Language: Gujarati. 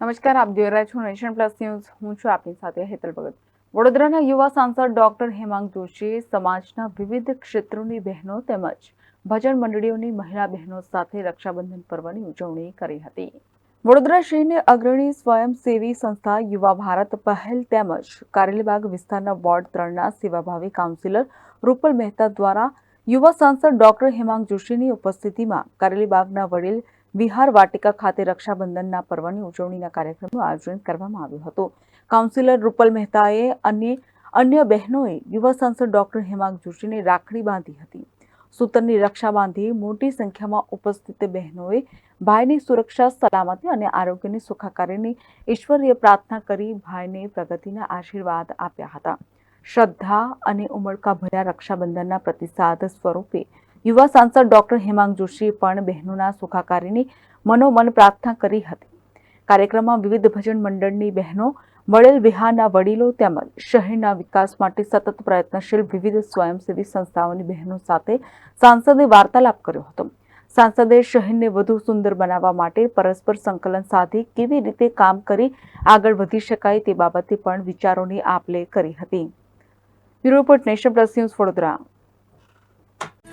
નમસ્કાર, આપ જોઈ રહ્યા છો નેશન પ્લસ ન્યૂઝ. હું છું આપની સાથે હેતલ ભગત. વડોદરાના યુવા સાંસદ ડોક્ટર હેમાંગ જોશીએ સમાજના વિવિધ ક્ષેત્રોની બહેનો તેમજ ભજન મંડળીઓની મહિલા બહેનો સાથે રક્ષાબંધન પર્વની ઉજવણી કરી હતી. વડોદરા શહેરની અગ્રણી સ્વયંસેવી સંસ્થા યુવા ભારત પહેલ તેમજ કારેલીબાગ વિસ્તારના વોર્ડ ત્રણના સેવાભાવી કાઉન્સિલર રૂપલ મહેતા દ્વારા યુવા સાંસદ ડોક્ટર હેમાંગ જોશીની ઉપસ્થિતિમાં કારેલીબાગના વડીલ વિહાર વાટિકા ખાતે રક્ષાબંધનના પર્વની ઉજવણીના કાર્યક્રમનું આયોજન કરવામાં આવ્યું હતું. કાઉન્સિલર રૂપલ મહેતાએ અને અન્ય બહેનોએ યુવા સાંસદ ડોક્ટર હેમાંગ જોશીને રાખડી બાંધી હતી. સૂતરની રક્ષા બાંધી મોટી સંખ્યામાં ઉપસ્થિત બહેનોએ ભાઈની સુરક્ષા, સલામતી અને આરોગ્યની સુખાકારીની ઈશ્વરીય પ્રાર્થના કરી ભાઈને પ્રગતિના આશીર્વાદ આપ્યા હતા. શ્રદ્ધા અને ઉમળકા ભર્યા રક્ષાબંધનના પ્રતિસાદ સ્વરૂપે યુવા સાંસદ ડોક્ટર હેમાંગ જોશીએ પણ બહેનોના સુખાકારીની મનોમન પ્રાર્થના કરી હતી. કાર્યક્રમમાં વિવિધ ભજન મંડળની બહેનો, વડેલ વિહારના વડીલો તેમજ શહેરના વિકાસ માટે સતત પ્રયત્નશીલ વિવિધ સ્વયંસેવી સંસ્થાઓની બહેનો સાથે સાંસદે વાર્તાલાપ કર્યો હતો. સાંસદે શહેરને વધુ સુંદર બનાવવા માટે પરસ્પર સંકલન સાધી કેવી રીતે કામ કરી આગળ વધી શકાય તે બાબતે પણ વિચારોની આપ લે કરી હતી. Bureau nation plus news Vadodara.